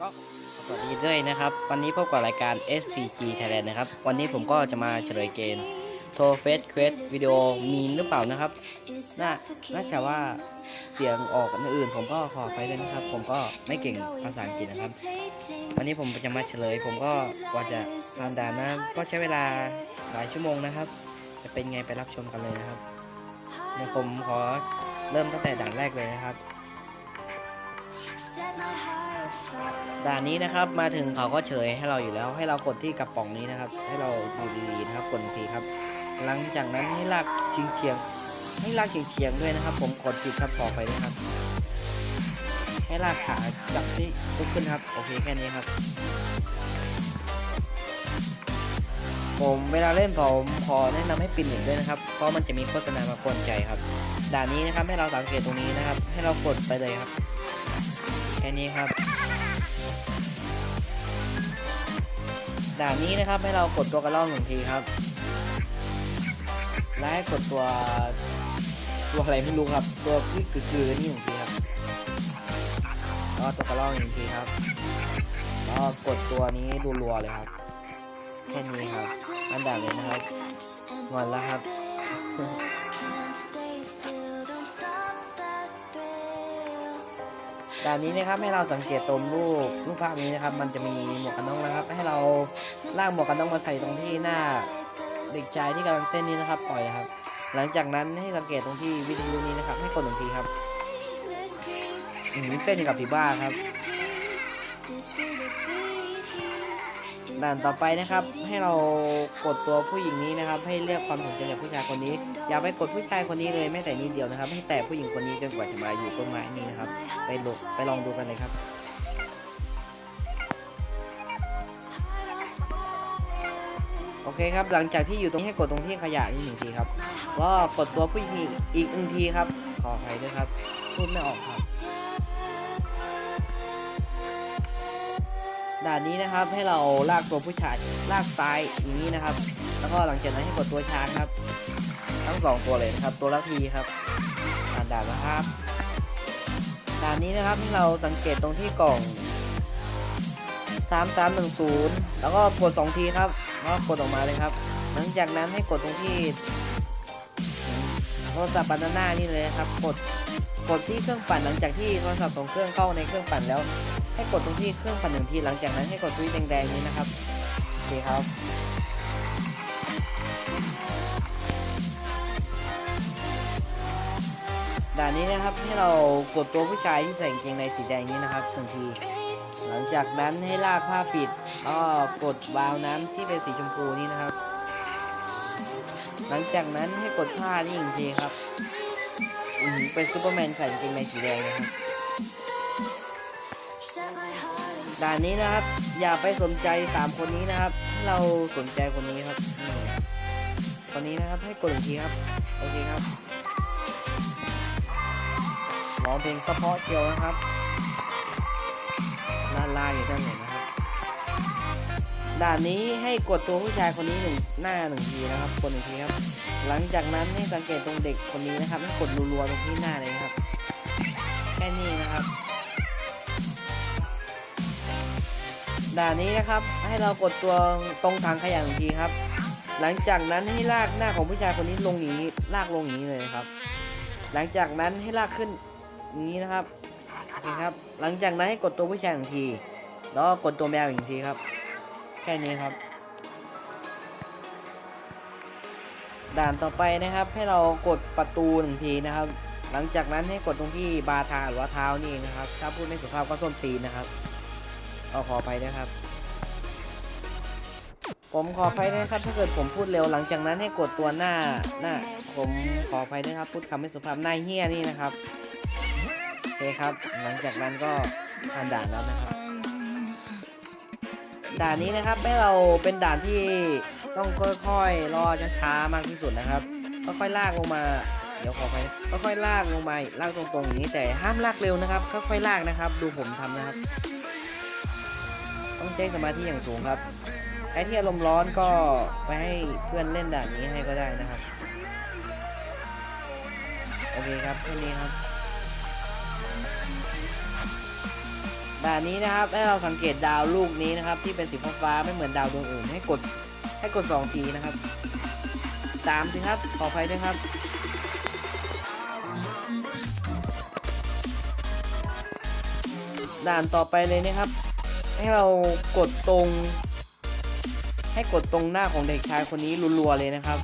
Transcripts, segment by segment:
ก็สวัสดีด้วยนะครับ วันนี้พบกับรายการ SPG Thailand นะครับ วันนี้ผมก็จะมาเฉลยเกมโทรเฟสเควสวิดีโอมีนหรือเปล่านะครับ น่าน่าจะว่าเสียงออกอันอื่น ผมก็ขอไปด้วยนะครับ ผมก็ไม่เก่งภาษาอังกฤษนะครับ วันนี้ผมจะมาเฉลย ผมก็กว่าจะผ่านด่านนะก็ใช้เวลาหลายชั่วโมงนะครับ จะเป็นไงไปรับชมกันเลยนะครับเดี๋ยวผมขอเริ่มตั้งแต่ด่านแรกเลยนะครับ ด่านนี้นะครับมาถึงเขาก็เฉยให้เราอยู่แล้ว ให้เรากดที่กระป๋องนี้นะครับ ให้เราดูดีๆนะครับกดทีครับ หลังจากนั้นให้ลากเฉียงเฉียงให้ลากเฉียงเฉียงด้วยนะครับ ผมกดผิดครับต่อไปด้วยครับ ให้ลากขาจับที่ลุกขึ้นครับโอเคแค่นี้ครับ ผมเวลาเล่นผมขอแนะนำให้ปิดหนึ่งด้วยนะครับเพราะมันจะมีโฆษณามากวนใจครับ ด่านนี้นะครับให้เราสังเกตตรงนี้นะครับ ให้เรากดไปเลยครับ แค่นี้ครับด่านนี้นะครับให้เรากดตัวกระล่องหนึ่งทีครับ และให้กดตัวตัวอะไรไม่รู้ครับ ตัวที่คือๆนี่หนึ่งทีครับแล้วตัวกระล่องหนึ่งทีครับแล้วกดตัวนี้รัวๆเลยครับ แค่นี้ครับ อันด่านเลยนะครับงอนแล้วครับ ด่านนี้นะครับให้เราสังเกตตรงรูปรูปภาพนี้นะครับ มันจะมีหมวกกันน็อกนะครับ ให้เราลากหมวกกันน็อกมาใส่ตรงที่หน้าเด็กชายที่กำลังเต้นนี้นะครับ ปล่อยครับ หลังจากนั้นให้สังเกตตรงที่วิทยุนี้นะครับ ให้กดหนึ่งทีครับอืมเต้นอย่างกับผีบ้าครับ ด่านต่อไปนะครับ ให้เรากดตัวผู้หญิงนี้นะครับ ให้เรียกความสนใจจากผู้ชายคนนี้ อย่าไปกดผู้ชายคนนี้เลยแม้แต่นิดเดียวนะครับ ให้แต่ผู้หญิงคนนี้จนกว่าจะมาอยู่ต้นไม้นี้นะครับ ไปลงไปลองดูกันเลยครับโอเคครับหลังจากที่อยู่ตรงให้กดตรงที่ขยะนี่หนึ่งทีครับก็กดตัวผู้หญิงอีกหนึ่งทีครับขออภัยด้วยครับพูดไม่ออกครับ ด่านนี้นะครับให้เราลากตัวผู้ชายลากซ้ายอย่างนี้นะครับ แล้วก็หลังจากนั้นให้กดตัวช้างครับ ทั้งสองตัวเลยนะครับ ตัวละทีครับอ่านด่านนะครับด่านนี้นะครับให้เราสังเกตตรงที่กล่อง3310 แล้วก็กด2ทีครับแล้วก็กดออกมาเลยครับ หลังจากนั้นให้กดตรงที่โทรศัพท์บานาน่านี่เลยครับ กดกดที่เครื่องปั่นหลังจากที่โทรศัพท์ของเครื่องเข้าในเครื่องปั่นแล้ว ให้กดตรงที่เครื่องปั่นหนึ่งทีหลังจากนั้นให้กดสวิตช์แดงๆนี้นะครับโอเคครับด่านนี้นะครับให้เรากดตัวผู้ชายที่ใส่กางเกงในสีแดงนี้นะครับหนึ่งที หลังจากนั้นให้ลากผ้าปิดแล้วก็กดวาล์วน้ำที่เป็นสีชมพูนี้นะครับ หลังจากนั้นให้กดผ้านี่อีกทีครับ อือหือเป็นซูเปอร์แมนใส่กางเกงในสีแดงนะครับ ด่านนี้นะครับ อย่าไปสนใจสามคนนี้นะครับให้เราสนใจคนนี้ครับนี่คนนี้นะครับให้กดอีกทีครับ โอเคครับร้องเพลงเฉพาะเชียวนะครับล่าล่าอยู่ด้านไหนนะครับ ด่านนี้ให้กดตัวผู้ชายคนนี้หนึ่งหน้าหนึ่งทีนะครับ กดหนึ่งทีครับ หลังจากนั้นให้สังเกตตรงเด็กคนนี้นะครับให้กดรัวๆตรงที่หน้าเลยครับ แค่นี้นะครับ ด่านนี้นะครับ ให้เรากดตัวตรงถังขยะหนึ่งทีครับ หลังจากนั้นให้ลากหน้าของผู้ชายคนนี้ลงอย่างนี้ลากลงอย่างนี้เลยครับ หลังจากนั้นให้ลากขึ้นอย่างนี้นะครับโอเคครับ หลังจากนั้นให้กดตัวผู้ชายหนึ่งที แล้วกดตัวแมวอีกทีครับ แค่นี้ครับ ด่านต่อไปนะครับ ให้เรากดประตูหนึ่งทีนะครับ หลังจากนั้นให้กดตรงที่บาทาหรือว่าเท้านี่เองนะครับ ถ้าพูดไม่สุภาพก็ส้นตีนนะครับ เอาขอไปนะครับ ผมขอไปนะครับ ถ้าเกิดผมพูดเร็วหลังจากนั้นให้กดตัวหน้าหน้า ผมขอไปนะครับ พูดคำไม่สุภาพน้าเฮียนี่นะครับโอเคครับ หลังจากนั้นก็ผ่านด่านแล้วนะครับ ด่านนี้นะครับให้เราเป็นด่านที่ต้องค่อยๆรอช้าๆมากที่สุดนะครับค่อยๆลากลงมาเดี๋ยวขอไปค่อยๆลากลงมาลากตรงๆอย่างนี้แต่ห้ามลากเร็วนะครับค่อยๆลากนะครับ ดูผมทำนะครับ ต้งใช้สมาธิอย่างสูงครับใครที่อารมณ์ร้อนก็ไปให้เพื่อนเล่นด่านนี้ให้ก็ได้นะครับ โอเคครับแค่นี้ครับ ด่านนี้นะครับให้เราสังเกตดาวลูกนี้นะครับ ที่เป็นสีฟ้าๆไม่เหมือนดาวดวงอื่น ให้กดให้กดสองทีนะครับตามสิครับ ขออภัยด้วยครับด่านต่อไปเลยนะครับ ให้เรากดตรง ให้กดตรงหน้าของเด็กชายคนนี้รัวๆเลยนะครับ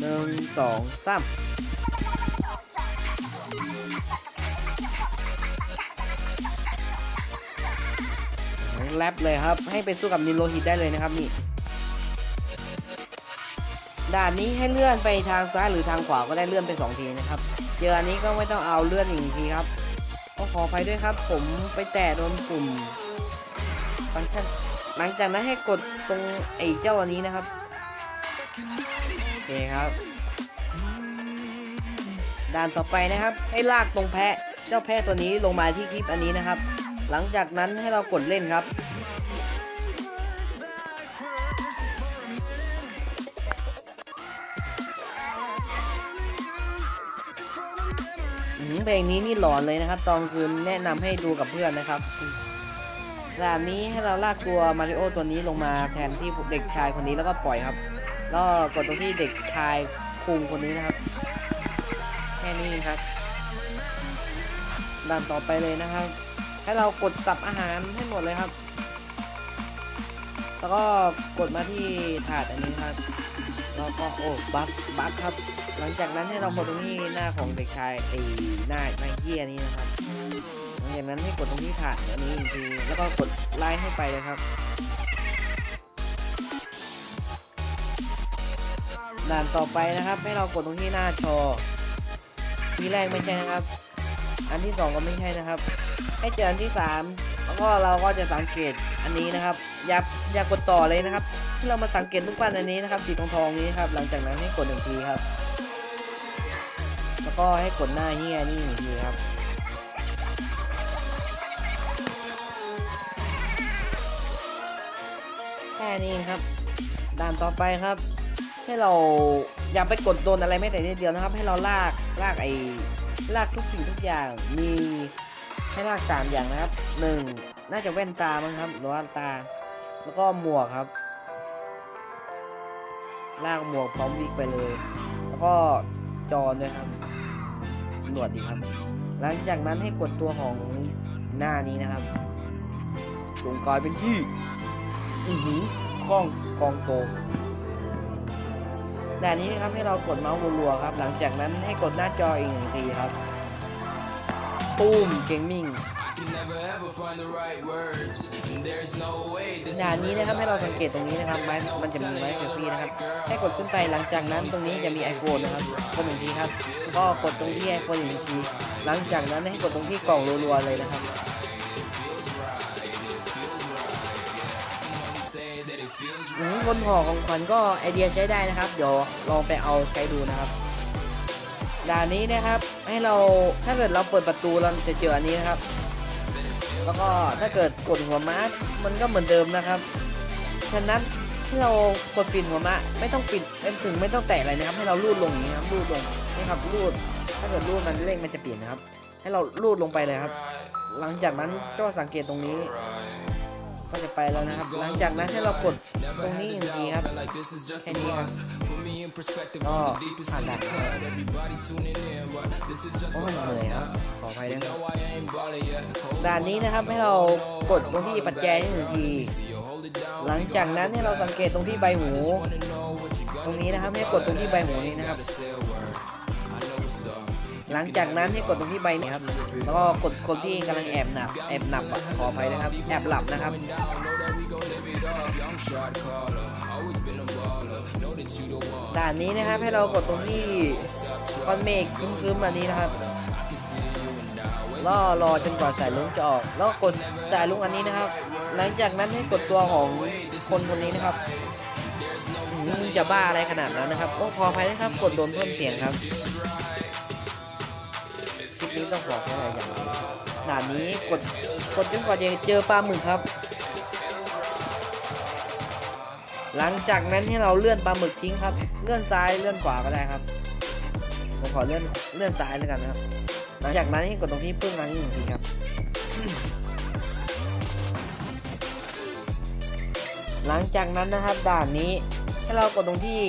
หนึ่งสองสามแรปเลยครับ ให้ไปสู้กับนิโลหิตได้เลยนะครับนี่ด่านนี้ให้เลื่อนไปทางซ้ายหรือทางขวาก็ได้เลื่อนไปสองทีนะครับ เจออันนี้ก็ไม่ต้องเอาเลื่อนอีกทีครับ ออภัยด้วยครับ ผมไปแตะโดนปุ่มฟังก์ชันหลังจากนั้นให้กดตรงไอ้เจ้าอันนี้นะครับโอเคครับ ด่านต่อไปนะครับ ให้ลากตรงแพะเจ้าแพะตัวนี้ลงมาที่คลิปอันนี้นะครับ หลังจากนั้นให้เรากดเล่นครับ เพลงนี้นี่หลอนเลยนะครับ ตอนคืนแนะนำให้ดูกับเพื่อนนะครับด่านนี้ให้เราลากตัวมาริโอตัวนี้ลงมาแทนที่เด็กชายคนนี้แล้วก็ปล่อยครับ แล้วกดตรงที่เด็กชายคุงคนนี้นะครับ แค่นี้ครับด่านต่อไปเลยนะครับ ให้เรากดสับอาหารให้หมดเลยครับ แล้วก็กดมาที่ถาดอันนี้ครับ แล้วก็โอ้บัฟบัฟครับ หลังจากนั้นให้เรากดตรงที่หน้าของเด็กชายไอ้หน้าหน้าเหี้ยนี้นะครับหลังจากนั้นให้กดตรงที่ถาดอันนี้อีกทีแล้วก็กดไล่ให้ไปเลยครับด่านต่อไปนะครับ ให้เรากดตรงที่หน้าจอที่แรกไม่ใช่นะครับ อันที่สองก็ไม่ใช่นะครับ ให้เจออันที่สาม แล้วก็เราก็จะสังเกตอันนี้นะครับอย่าอย่ากดต่อเลยนะครับที่เรามาสังเกตลูกปั้นอันนี้นะครับสีทองทองนี้ครับหลังจากนั้นให้กดหนึ่งทีครับ แล้วก็ให้กดหน้าเฮียนี่หนึ่งทีครับแค่นี้ครับ ด่านต่อไปครับ ให้เราอย่าไปกดโดนอะไรไม่แต่นิดเดียวนะครับ ให้เราลากลากไอ้ลากทุกสิ่งทุกอย่างมี ให้ลากสามอย่างนะครับหนึ่งน่าจะแว่นตามั้งครับ หรือว่าตา แล้วก็หมวกครับ ลากหมวกพร้อมวิกไปเลย แล้วก็จอด้วยครับหนวดดีครับ หลังจากนั้นให้กดตัวของหน้านี้นะครับจงกลายเป็นที่อือหือกล้องกองโตด่านนี้นะครับให้เรากดเมาส์รัวๆครับ หลังจากนั้นให้กดหน้าจออีกหนึ่งทีครับ ตูมเกมมิ่งด่านนี้นะครับให้เราสังเกตตรงนี้นะครับไม้มันจะมีไม้เซลฟี่นะครับให้กดขึ้นไปหลังจากนั้นตรงนี้จะมี iPhone นะครับกดหนึ่งทีครับก็กดตรงที่ iPhone อีกหนึ่งทีหลังจากนั้นให้กดตรงที่กล่องรัวๆเลยนะครับอืมบนห่อของขวัญก็ไอเดียใช้ได้นะครับ เดี๋ยวลองไปเอาใช้ดูนะครับ ด่านนี้นะครับ ให้เราถ้าเกิดเราเปิดประตูเราจะเจออันนี้นะครับ แล้วก็ถ้าเกิดกดหัวม้ามันก็เหมือนเดิมนะครับ ฉะนั้นที่เรากดปิดหัวม้าไม่ต้องปิดเป็นถึงไม่ต้องแตะอะไรนะครับ ให้เราลูดลงอย่างนี้ครับลูดลงนี่ครับลูด ถ้าเกิดลูดมันเลขมันจะเปลี่ยนนะครับ ให้เราลูดลงไปเลยครับ หลังจากนั้นก็สังเกตตรงนี้ ก็จะไปแล้วนะครับ หลังจากนั้นให้เรากดตรงนี้อีกทีครับ like this is just แค่ a นี้ครับ bust. Put me in perspective ก็ on the deepest ผ่าน in ด่า the น cut. Everybody tuning in, but this is just โอ้ for ยเหนื่อย us. ครับขออภัยด้วยครับ No, I ain't ballin' yet. Hold ด่านนี้นะครับให้เรากดตรงที่ปัจแจนี่หนึ่งที you, hold it down. หลังจากนั้นให้เราสังเกตตรงที่ใบหู Wanna know what you ตรงนี้นะครับให้กดตรงที่ใบหูนี้นะครับ หลังจากนั้นให้กดตรงที่ใบนี้ครับ แล้วก็กดคนที่กำลังแอบหนับแอบหนับขออภัยนะครับ แอบหลับนะครับด่านนี้นะครับให้เรากดตรงที่ก้อนเมฆครึ้มๆอันนี้นะครับล่อรอจนกว่าสายลุงจะออก แล้วกดสายลุงอันนี้นะครับ หลังจากนั้นให้กดตัวของคนคนนี้นะครับจะบ้าอะไรขนาดนั้นนะครับโอ้พอภัยนะครับ กดโดนเพิ่มเสียงครับ นี้ต้องบอกว่าอย่างไรหนานี้กดกดจนกว่าจะเจอปลาหมึกครับ หลังจากนั้นให้เราเลื่อนปลาหมึกทิ้งครับ เลื่อนซ้ายเลื่อนขวาก็ได้ครับผมขอเลื่อนเลื่อนซ้ายแล้วกันนะครับ หลังจากนั้นให้กดตรงที่พึ่งรังนี้หนึ่งทีครับ หลังจากนั้นนะครับด่านนี้ให้เรากดตรงที่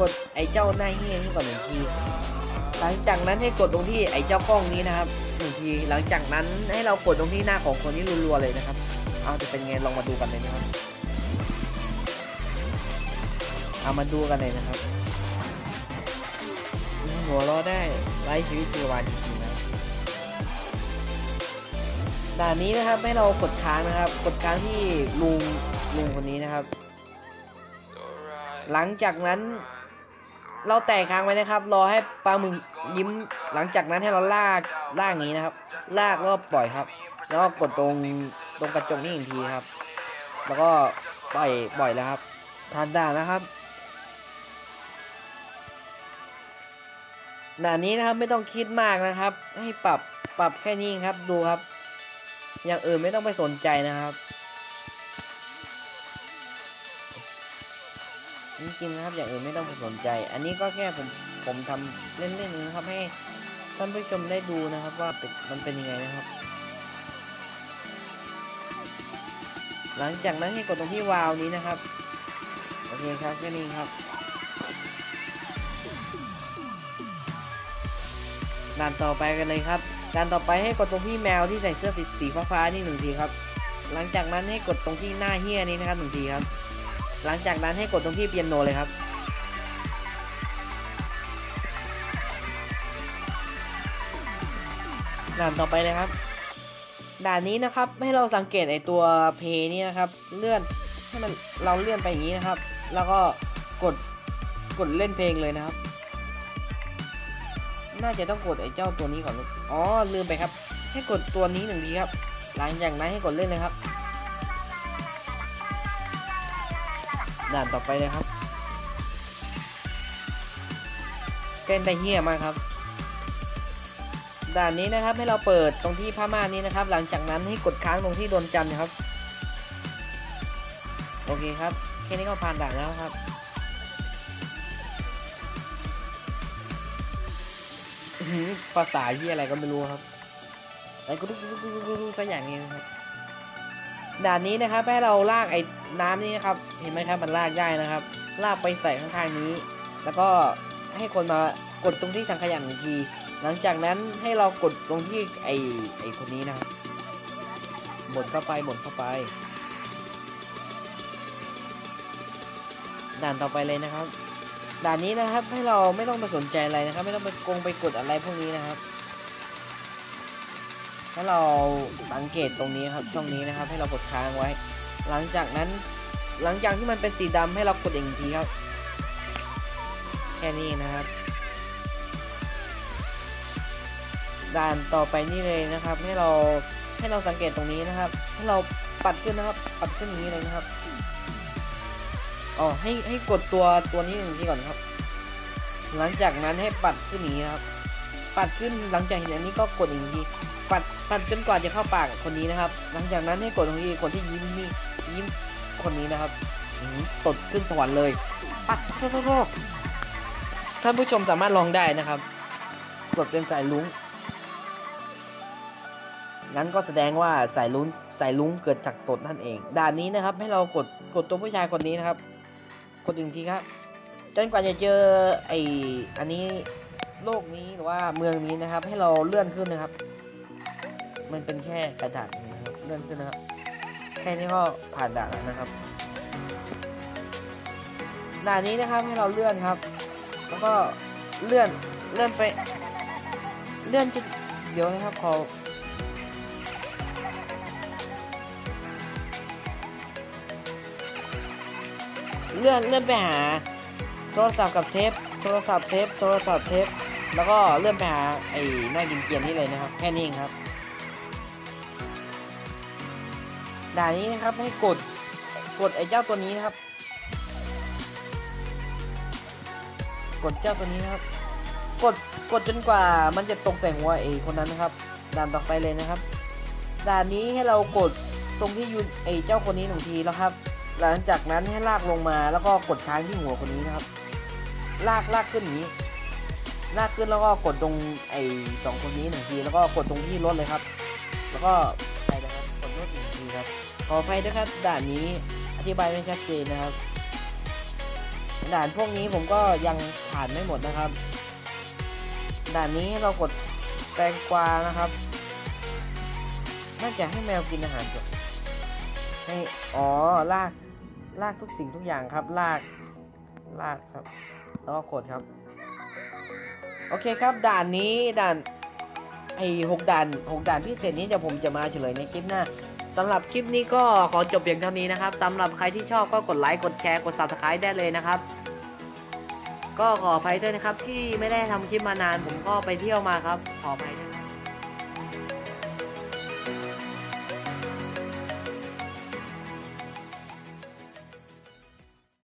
กดไอ้เจ้าหน้าเฮี้ยนี้ก่อนหนึ่งที หลังจากนั้นให้กดตรงที่ไอ้เจ้ากล้องนี้นะครับหนึ่งทีหลังจากนั้นให้เรากดตรงที่หน้าของคนนี้รัวๆเลยนะครับ เอาจะเป็นไงลองมาดูกันเลยนะครับเอามาดูกันเลยนะครับอืมหัวเราะได้ไร้ชีวิตชีวาจริงๆนะด่านนี้นะครับให้เรากดค้างนะครับ กดค้างที่ลุงลุงคนนี้นะครับ หลังจากนั้น เราแตะค้างไว้นะครับ รอให้ปลาหมึกยิ้มหลังจากนั้นให้เราลากลากอย่างนี้นะครับ ลากแล้วปล่อยครับ แล้วก็กดตรงตรงกระจกนี่อีกทีครับ แล้วก็ปล่อยปล่อยแล้วครับ ทานด่านนะครับด่านนี้นะครับไม่ต้องคิดมากนะครับ ให้ปรับปรับแค่นี้ครับดูครับ อย่างอื่นไม่ต้องไปสนใจนะครับ จริงๆนะครับอย่างอื่นไม่ต้องไปสนใจ อันนี้ก็แค่ผมผมทำเล่นๆนะครับให้ท่านผู้ชมได้ดูนะครับว่าเป็นมันเป็นยังไงนะครับ หลังจากนั้นให้กดตรงที่วาล์วนี้นะครับโอเคครับแค่นี้ครับด่านต่อไปกันเลยครับด่านต่อไปให้กดตรงที่แมวที่ใส่เสื้อสีฟ้าๆนี่หนึ่งทีครับ หลังจากนั้นให้กดตรงที่หน้าเฮียนี้นะครับหนึ่งทีครับ หลังจากนั้นให้กดตรงที่เปียโนเลยครับ ด่านต่อไปเลยครับ ด่านนี้นะครับให้เราสังเกตไอตัวเพย์นี่นะครับ เลื่อนให้มันเราเลื่อนไปอย่างนี้นะครับ แล้วก็กดกดเล่นเพลงเลยนะครับ น่าจะต้องกดไอเจ้าตัวนี้ก่อน อ๋อลืมไปครับ ให้กดตัวนี้หนึ่งทีครับ หลังจากนั้นให้กดเล่นเลยครับ ด่านต่อไปเลยครับเต้นได้เฮี้ยมากครับ ด่านนี้นะครับให้เราเปิดตรงที่ผ้าม่านนี้นะครับ หลังจากนั้นให้กดค้างตรงที่โดนจันนะครับ โอเคครับแค่นี้ก็ผ่านด่านแล้วครับ ภาษาเฮียอะไรก็ไม่รู้ครับอะไรก็รู้รู้สักอย่างนี้นะครับ ด่านนี้นะครับให้เราลากไอ้น้ำนี่นะครับ เห็นไหมครับมันลากได้นะครับ ลากไปใส่ข้างๆนี้ แล้วก็ให้คนมากดตรงที่ถังขยะหนึ่งที หลังจากนั้นให้เรากดตรงที่ไอ้ไอ้คนนี้นะครับบดเข้าไปบดเข้าไป ด่านต่อไปเลยนะครับ ด่านนี้นะครับให้เราไม่ต้องไปสนใจอะไรนะครับ ไม่ต้องไปกงไปกดอะไรพวกนี้นะครับ ถ้าเราสังเกตตรงนี้ครับช่องนี้นะครับ ให้เรากดค้างไว้ หลังจากนั้น หลังจากที่มันเป็นสีดำให้เรากดอีกทีครับ แค่นี้นะครับ ด่านต่อไปนี่เลยนะครับ ให้เราให้เราสังเกตตรงนี้นะครับ ให้เราปัดขึ้นนะครับ ปัดขึ้นอย่างนี้เลยนะครับอ๋อให้ให้กดตัวตัวนี้หนึ่งทีก่อนครับ หลังจากนั้นให้ปัดขึ้นนี้นะครับ ปัดขึ้นหลังจากเห็นอันนี้ก็กดอีกทีปัดปัดจนกว่าจะเข้าปากคนนี้นะครับ หลังจากนั้นให้กดตรงนี้คนที่ยิ้มนี่ยิ้มคนนี้นะครับตดขึ้นสวรรค์เลย ปัดโทษโซท่านผู้ชมสามารถลองได้นะครับกดเป็นสายลุ้งงั้นก็แสดงว่าสายลุ้งสายลุ้งเกิดจากตดนั่นเอง ด่านนี้นะครับ ให้เรากดกดตัวผู้ชายคนนี้นะครับ กดหนึ่งทีครับจนกว่าจะเจอไออันนี้ โลกนี้หรือว่าเมืองนี้นะครับ ให้เราเลื่อนขึ้นนะครับ มันเป็นแค่กระดาษนะครับเลื่อนขึ้นนะครับ แค่นี้ก็ผ่านด่านแล้วนะครับด่านนี้นะครับให้เราเลื่อนครับ แล้วก็เลื่อนเลื่อนไป เลื่อนจุดเดี๋ยวนะครับขอเลื่อนเลื่อนไปหา โทรศัพท์กับเทป โทรศัพท์เทป โทรศัพท์เทป แล้วก็เลื่อนไปหาไอ้หน้ากินเกียนนี่เลยนะครับ แค่นี้เองครับ ด่านนี้นะครับให้กดกดไอ้เจ้าตัวนี้นะครับ กดเจ้าตัวนี้นะครับ กดกดจนกว่ามันจะตกใส่หัวไอ้คนนั้นนะครับ ด่านต่อไปเลยนะครับ ด่านนี้ให้เรากดตรงที่ยูนไอ้เจ้าคนนี้หนึ่งทีแล้วครับ หลังจากนั้นให้ลากลงมาแล้วก็กดค้างที่หัวคนนี้นะครับ ลากลากขึ้นอ ย่างนี้ลากขึ้นแล้วก็กดตรงไอ้สองคนนี้หนึ่งทีแล้วก็กดตรงที่รถเลยครับ แล้วก็ไปนะครับกดรถหนึ่งทีครับขออภัยด้วยครับด่านนี้อธิบายไม่ชัดเจนนะครับ ด่านพวกนี้ผมก็ยังผ่านไม่หมดนะครับ ด่านนี้เรากดแตงกวานะครับน่าจะให้แมวกินอาหารก่อนให้อ๋อลากลากทุกสิ่งทุกอย่างครับลากลากครับ แล้วก็กดครับ โอเคครับด่านนี้ด่านไอ้หกด่านหกด่านพิเศษนี้เดี๋ยวผมจะมาเฉลยในคลิปหน้าสำหรับคลิปนี้ก็ขอจบเพียงเท่านี้นะครับสำหรับใครที่ชอบก็กดไลค์กดแชร์กด subscribe ได้เลยนะครับ ก็ขออภัยด้วยนะครับที่ไม่ได้ทำคลิปมานานผมก็ไปเที่ยวมาครับขออภัยด้วย